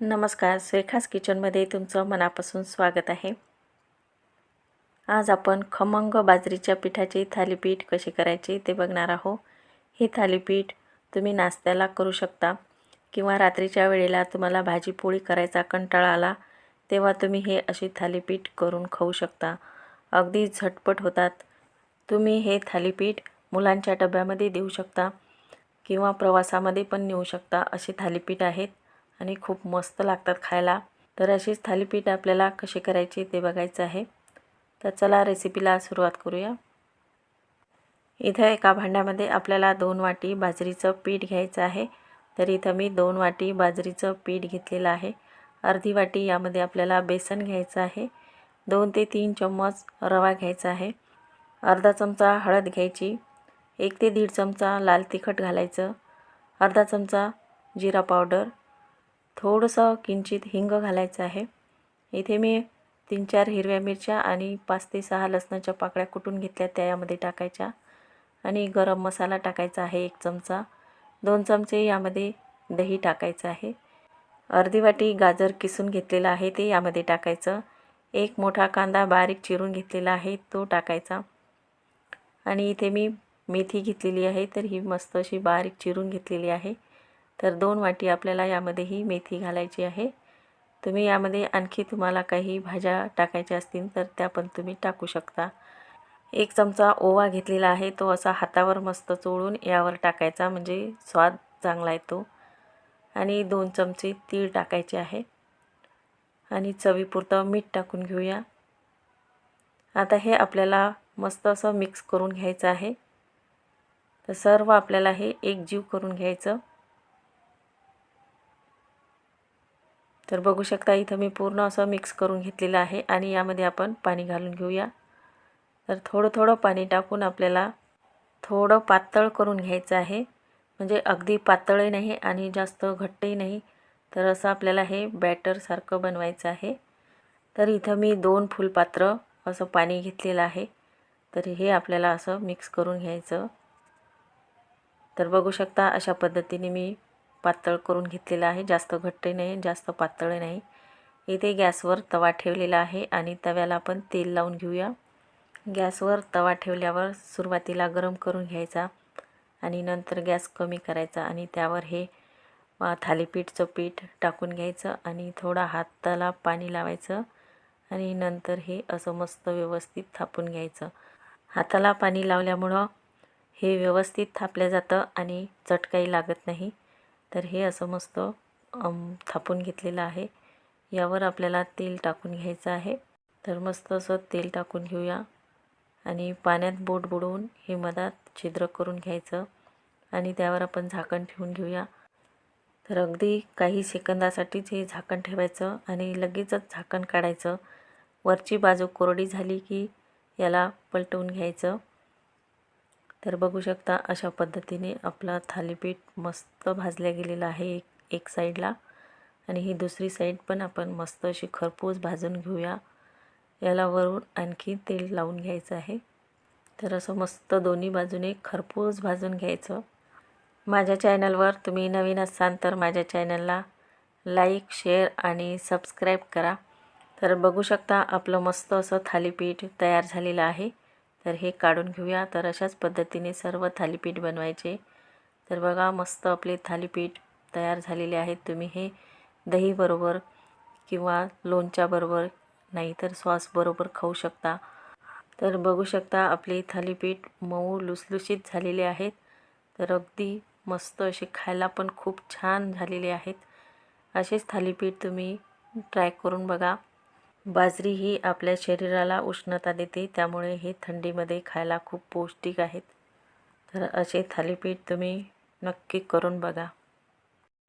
नमस्कार सुरेखास किचनमध्ये तुमचं मनापासून स्वागत आहे. आज आपण खमंग बाजरीच्या पिठाचे थालीपीठ कसे करायचे ते बघणार आहोत. हे थालीपीठ तुम्ही नाश्त्याला करू शकता किंवा रात्रीच्या वेळेला तुम्हाला भाजीपोळी करायचा कंटाळा आला तेव्हा तुम्ही हे असे थालीपीठ करून खाऊ शकता. अगदी झटपट होतात. तुम्ही हे थालीपीठ मुलांच्या डब्यामध्ये देऊ शकता किंवा प्रवासामध्ये पण नेऊ शकता असे थालीपीठ आहेत. आणि खूप मस्त लागतात खायला. तर अशीच थालीपीठ आपल्याला कसे करायचे ते बघायचं आहे. तर चला रेसिपीला सुरुवात करूया. इथं एका भांड्यामध्ये आपल्याला दोन वाटी बाजरीचं पीठ घ्यायचं आहे. तर इथं मी दोन वाटी बाजरीचं पीठ घेतलेलं आहे. अर्धी वाटी यामध्ये आपल्याला बेसन घ्यायचं आहे. दोन ते तीन चम्मच रवा घ्यायचा आहे. अर्धा चमचा हळद घ्यायची. एक ते दीड चमचा लाल तिखट घालायचं. अर्धा चमचा जिरा पावडर. थोडंसं किंचित हिंग घालायचं आहे. इथे मी तीन चार हिरव्या मिरच्या आणि पाच ते सहा लसणाच्या पाकळ्या कुटून घेतल्या त्या यामध्ये टाकायच्या. आणि गरम मसाला टाकायचा आहे एक चमचा. दोन चमचे यामध्ये दही टाकायचं आहे. अर्धी वाटी गाजर किसून घेतलेला आहे ते यामध्ये टाकायचं. एक मोठा कांदा बारीक चिरून घेतलेला आहे तो टाकायचा. आणि इथे मी मेथी घेतलेली आहे तर ही मस्त अशी बारीक चिरून घेतलेली आहे. तर दोन वाटी आपल्याला यामध्ये ही मेथी घालायची आहे. तुम्ही यामध्ये आणखी तुम्हाला काही भाज्या टाकायच्या असतील तर त्या पण तुम्ही टाकू शकता. एक चमचा ओवा घेतलेला आहे. तो असा हातावर मस्त चोळून यावर टाकायचा. म्हणजे स्वाद चांगला येतो. आणि दोन चमचे तीळ टाकायचे आहे. आणि चवीपुरतं मीठ टाकून घेऊया. आता हे आपल्याला मस्त असं मिक्स करून घ्यायचं आहे. तर सर्व आपल्याला हे एकजीव करून घ्यायचं. तर बघू शकता इथं मी पूर्ण असं मिक्स करून घेतलेलं आहे आणि यामध्ये आपण पाणी घालून घेऊया. तर थोडं थोडं पाणी टाकून आपल्याला थोडं पातळ करून घ्यायचं आहे. म्हणजे अगदी पातळही नाही आणि जास्त घट्टही नाही. तर असं आपल्याला हे बॅटरसारखं बनवायचं आहे. तर इथं मी दोन फुलपात्र असं पाणी घेतलेलं आहे. तर हे आपल्याला असं मिक्स करून घ्यायचं. तर बघू शकता अशा पद्धतीने मी पातळ करून घेतलेला आहे. जास्त घट्टही नाही जास्त पातळही नाही. इथे गॅसवर तवा ठेवलेला आहे आणि तव्याला आपण तेल लावून घेऊया. गॅसवर तवा ठेवल्यावर सुरुवातीला गरम करून घ्यायचा आणि नंतर गॅस कमी करायचा आणि त्यावर हे थालीपीठचं पीठ टाकून घ्यायचं आणि थोडा हाताला पाणी लावायचं आणि नंतर हे असं मस्त व्यवस्थित थापून घ्यायचं. हाताला पाणी लावल्यामुळं हे व्यवस्थित थापलं जातं आणि चटकाई लागत नाही. तर हे असं मस्त थापून घेतलेलं आहे. यावर आपल्याला तेल टाकून घ्यायचं आहे. तर मस्त असं तेल टाकून घेऊया. आणि पाण्यात बोट बुडवून हे मधात छिद्र करून घ्यायचं. आणि त्यावर आपण झाकण ठेवून घेऊया. तर अगदी काही सेकंदासाठीच हे झाकण ठेवायचं आणि लगेचच झाकण काढायचं. वरची बाजू कोरडी झाली की याला पलटवून घ्यायचं. तर बघू शकता अशा पद्धतीने आपला थालीपीठ मस्त भाजल्या गेलेला आहे एक एक साईडला. आणि ही दुसरी साईड पण आपण मस्त अशी खरपूस भाजून घेऊया. याला वरून आणखी तेल लावून घ्यायचं आहे. तर असं मस्त दोन्ही बाजूने खरपूस भाजून घ्यायचं. माझ्या चॅनलवर तुम्ही नवीन असाल तर माझ्या चॅनलला लाईक शेअर आणि सबस्क्राईब करा. तर बघू शकता आपलं मस्त असं थालीपीठ तयार झालेलं आहे. तर हे काढून घेऊया. तर अशाच पद्धतीने सर्व थालीपीठ बनवायचे. तर बघा मस्त आपले थालीपीठ तयार झालेले आहेत. तुम्ही हे दहीबरोबर किंवा लोणच्याबरोबर नाहीतर सॉसबरोबर खाऊ शकता. तर बघू शकता आपले थालीपीठ मऊ लुसलुशीत झालेले आहेत. तर अगदी मस्त असे खायला पण खूप छान झालेले आहेत. असेच थालीपीठ तुम्ही ट्राय करून बघा. बाजरी ही आपल्या शरीराला उष्णता देते त्यामुळे हे थंडीमध्ये खायला खूप पौष्टिक आहेत. तर असे थालीपीठ तुम्ही नक्की करून बघा.